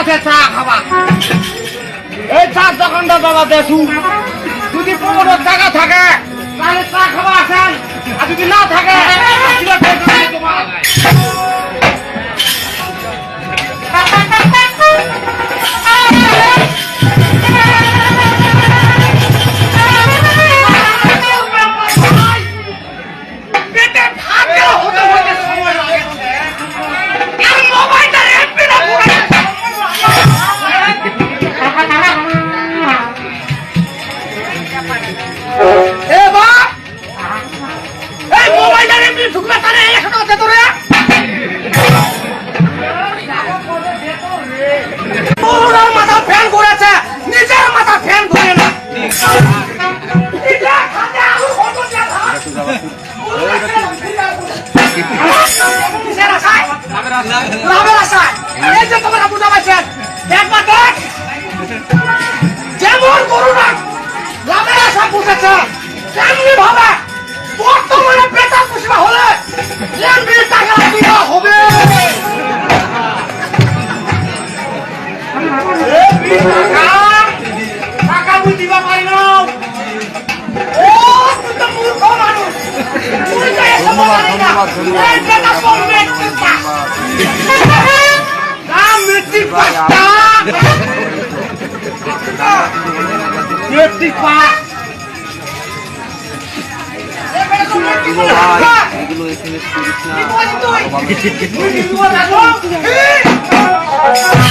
আছে চা খাবা। এই চার দোকানটা বাবা দেখুন যদি পনেরো টাকা থাকে যেমন করুণা লাভের আশা বুঝেছে, তেমনি ভাবে বর্তমানে বেটা পুষবা হলে এমনি টাকা দিতে হবে। টাকা এগুলো এসএমএস করিস না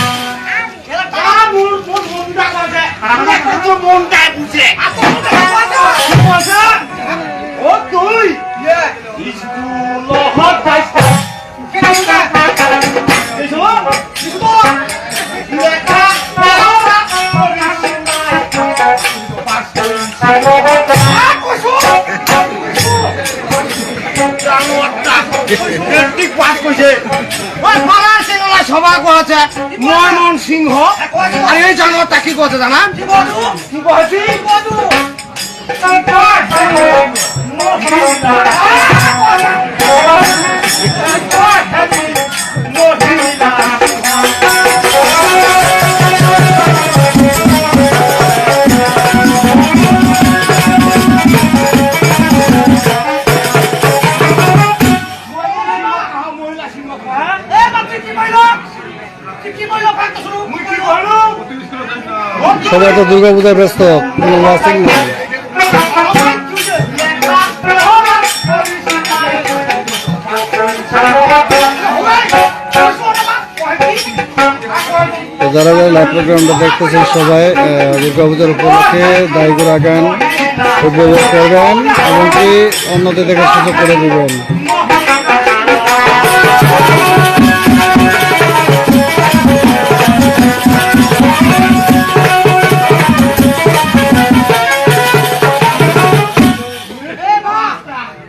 ওই পাড়ার ময়মন সিংহ। আর এই জানোয়ারটা কি করছে জানা কি করেছি সবাই তো দুর্গা পূজায় ব্যস্ত যারা যারা লাইভ প্রোগ্রামটা দেখতেছেন সবাই আহ, দুর্গা পূজার উপলক্ষে দায়গুড়া গান উপভোগ করবেন এমনকি অন্যদের দেখার সুযোগ করে দিবেন। tarde.